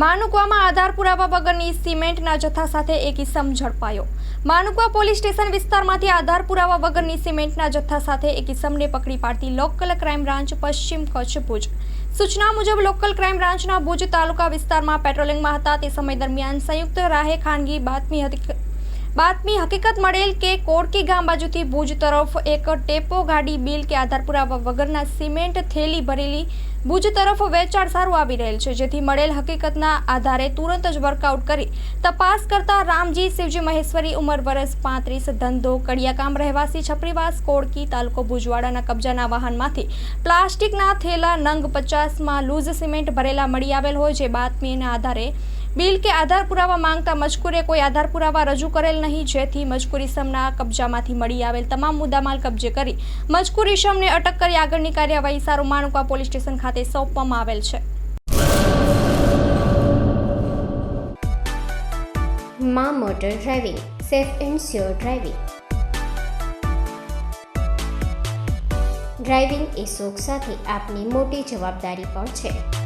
માનુકવામાં આધાર પુરાવા વગરની સિમેન્ટના જથ્થા સાથે એક ઇસમ ઝડપાયો. માનુકવા પોલીસ સ્ટેશન વિસ્તારમાંથી આધાર પુરાવા વગરની સિમેન્ટના જથ્થા સાથે એક ઇસમને પકડી પાડતી લોકલ ક્રાઇમ બ્રાન્ચ પશ્ચિમ કચ્છ ભુજ. સૂચના મુજબ, લોકલ ક્રાઇમ બ્રાન્ચના ભુજ તાલુકા વિસ્તારમાં પેટ્રોલિંગમાં હતા. તે સમય દરમિયાન સંયુક્ત રાહે ખાનગી બાતમી હતી બાતમી હકીકત મળેલ કે કોડકી ગામ બાજુથી ભુજ તરફ એક ટેપો ગાડી, બિલ કે આધાર પુરાવા વગરના સિમેન્ટ થેલી ભરેલી ભુજ તરફ વેચાણ સારું આવી રહેલ છે. જેથી મળેલ હકીકતના આધારે તુરંત જ વર્કઆઉટ કરી તપાસ કરતા રામજી, શિવજી મહેશ્વરી ઉંમર વર્ષ પાંત્રીસ, ધંધો, કડિયાકામ રહેવાસી, છપરીવાસ, કોડકી તાલુકો ભુજવાડાના કબજાના વાહનમાંથી પ્લાસ્ટિકના થેલા નંગ પચાસમાં લૂઝ સિમેન્ટ ભરેલા મળી આવેલ હોય, જે બાતમીના આધારે બિલ કે આધાર પુરાવા માંગતા મજકૂરે કોઈ આધાર પુરાવા રજૂ કરેલ નહીં, જેથી મજકૂર ઇસમના કબજામાંથી મળી આવેલ તમામ મુદ્દામાલ કબજે કરી મજકૂર ઇસમને અટક કરી આગળની કાર્યવાહી સારું માણુકા પોલીસ સ્ટેશન ખાતે સોંપવામાં આવેલ છે. મા motor driving, safe and sure driving. Driving એ શોખ સાથે આપની મોટી જવાબદારી પણ છે.